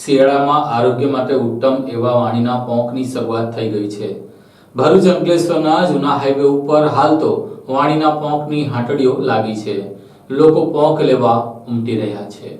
શિયાળામાં આરોગ્ય માટે ઉત્તમ એવા વાણીના પોંકની શરૂઆત થઈ ગઈ છે. ભરૂચ અંકલેશ્વરના જૂના હાઈવે ઉપર હાલ તો વાણીના પોંકની હાટડીઓ લાગી છે. લોકો પોંક લેવા ઉમટી રહ્યા છે.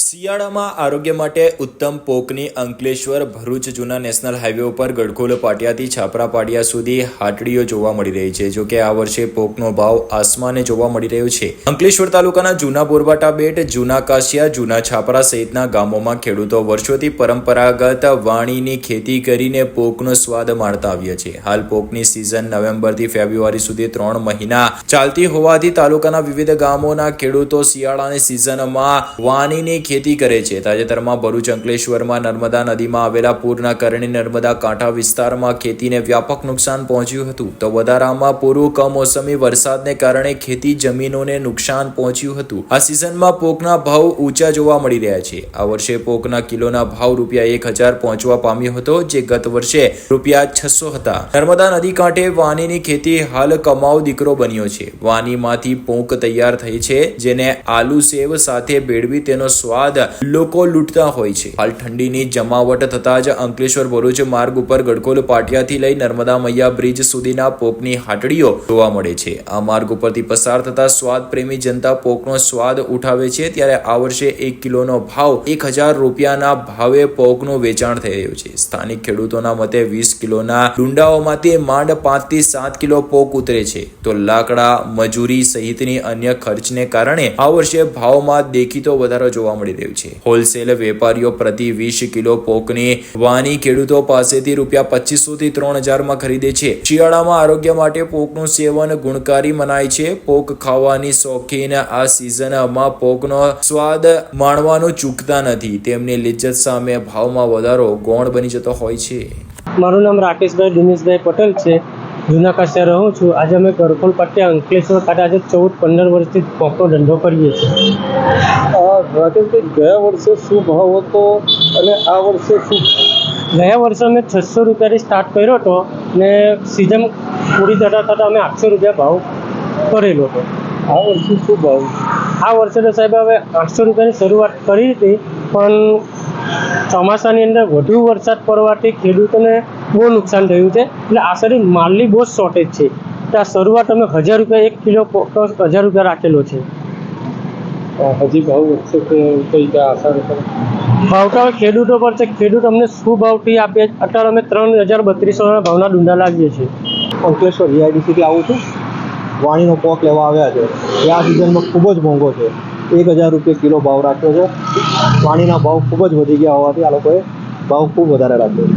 શિયાળામાં આરોગ્ય માટે ઉત્તમ પોકની અંકલેશ્વર ભરૂચ જૂના નેશનલ હાઈવે ઉપર ગડખોલ પાટિયાથી છાપરા પાટિયા સુધી હાટડીઓ જોવા મળી રહી છે, જોકે આ વર્ષે પોકનો ભાવ આસમાને જોવા મળી રહ્યો છે. અંકલેશ્વર તાલુકાના જૂના બોરબાટા બેટ, જૂના કાશિયા, જૂના છાપરા સહિતના ગામોમાં ખેડૂતો વર્ષોથી પરંપરાગત વાણીની ખેતી કરીને પોકનો સ્વાદ માણતા આવ્યા છે. હાલ પોકની સિઝન નવેમ્બરથી ફેબ્રુઆરી સુધી ત્રણ મહિના ચાલતી હોવાથી તાલુકાના વિવિધ ગામોના ખેડૂતો શિયાળાની સિઝનમાં વાણીની ખેતી કરે છે. તાજેતરમાં ભરૂચ અંકલેશ્વરમાં નર્મદા નદીમાં આવેલા પૂરના કારણે નર્મદા કાંઠા વિસ્તારમાં ખેતીને વ્યાપક નુકસાન પહોંચ્યું હતું. તો વધારામાં પૂરું કમોસમી વરસાદને કારણે ખેતી જમીનોને નુકસાન પહોંચ્યું હતું. આ સિઝનમાં પોકના ભાવ ઊંચા જોવા મળી રહ્યા છે. આ વર્ષે પોકના કિલોના ભાવ રૂપિયા એક હજાર પહોંચવા પામ્યો હતો, જે ગત વર્ષે રૂપિયા છસો હતા. નર્મદા નદી કાંઠે વાનીની ખેતી હાલ કમાઉ દીકરો બન્યો છે. વાનીમાંથી પોંક તૈયાર થઈ છે, જેને આલુ સેવ સાથે ભેળવી તેનો સ્વાદ લોકો લૂંટતા હોય છે. હાલ ઠંડીની જમાવટ થતા જ અંકલેશ્વર ભરૂચ માર્ગ ઉપર ગડકોલ પાટિયાથી લઈ નર્મદા મૈયા બ્રિજ સુધીના પોકની હાટડીઓ જોવા મળે છે. આ માર્ગ ઉપરથી પસાર થતા સ્વાદ પ્રેમી જનતા પોકનો સ્વાદ ઉઠાવે છે ત્યારે આ વર્ષે એક કિલોનો ભાવ એક હજાર રૂપિયાના ભાવે પોકનું વેચાણ થઈ રહ્યું છે. સ્થાનિક ખેડૂતોના મતે વીસ કિલોના ડુંડાઓમાંથી માંડ પાંચથી સાત કિલો પોક ઉતરે છે. તો લાકડા, મજૂરી સહિતની અન્ય ખર્ચને કારણે આ વર્ષે ભાવમાં દેખીતો વધારો જોવા મળી રહ્યો છે. હોલસેલ વેપારીઓ પ્રતિ વીસ કિલો પોકની વાની ખેડૂતો પાસેથી રૂપિયા પચીસો થી ત્રણ હજારમાં ખરીદે છે. શિયાળામાં આરોગ્ય માટે પોકનું સેવન ગુણકારી મનાય છે. પોક ખાવાની શોખીન આ સિઝનમાં પોકનો સ્વાદ માણવાનું ચૂકતા નથી. તેમની લિજ્જત સામે ભાવમાં વધારો ગૌણ બની જતો હોય છે. મારું નામ રાકેશભાઈ દિનેશભાઈ પટેલ છે. જૂના કાશિયા રહું છું. આજે અમે ગરફોલ પટ્યા અંકલેશ્વર ખાતે આજે ચૌદ પંદર વર્ષથી પોકનો ધંધો કરીએ છીએ. રાકેશભાઈ ગયા વર્ષે શું ભાવ હતો અને આ વર્ષે શું? ગયા વર્ષે અમે છસો રૂપિયાથી સ્ટાર્ટ કર્યો હતો ને સિઝન પૂરી થતાં થતાં અમે આઠસો રૂપિયા ભાવ કરેલો હતો. આ વર્ષે શું ભાવ? આ વર્ષે તો સાહેબ હવે આઠસો રૂપિયાની શરૂઆત કરી હતી પણ ચોમાસાની અંદર વધુ વરસાદ પડવાથી ખેડૂતોને બહુ નુકસાન થયું છે. એટલે આશરે માલની બહુ શોર્ટેજ છે. ત્યાં આ શરૂઆત અમે હજાર રૂપિયા એક કિલો હજાર રૂપિયા રાખેલો છે. હજી ભાવ વધશે કે કઈ કે આશા રાખો ભાવ ખેડૂતો પર છે. ખેડૂત અમને શું ભાવથી આપે અત્યારે અમે ત્રણ હજાર બત્રીસોના ભાવના ડુંડા લાગીએ છીએ. અંકલેશ્વર વીઆઈડીસીથી આવું છું. વાણીનો પોક લેવા આવ્યા છે. એ આ સિઝનમાં ખૂબ જ મોંઘો છે. એક હજાર રૂપિયા કિલો ભાવ રાખ્યો છે. વાણીના ભાવ ખૂબ જ વધી ગયા હોવાથી આ લોકોએ ભાવ ખૂબ વધારે રાખ્યો છે.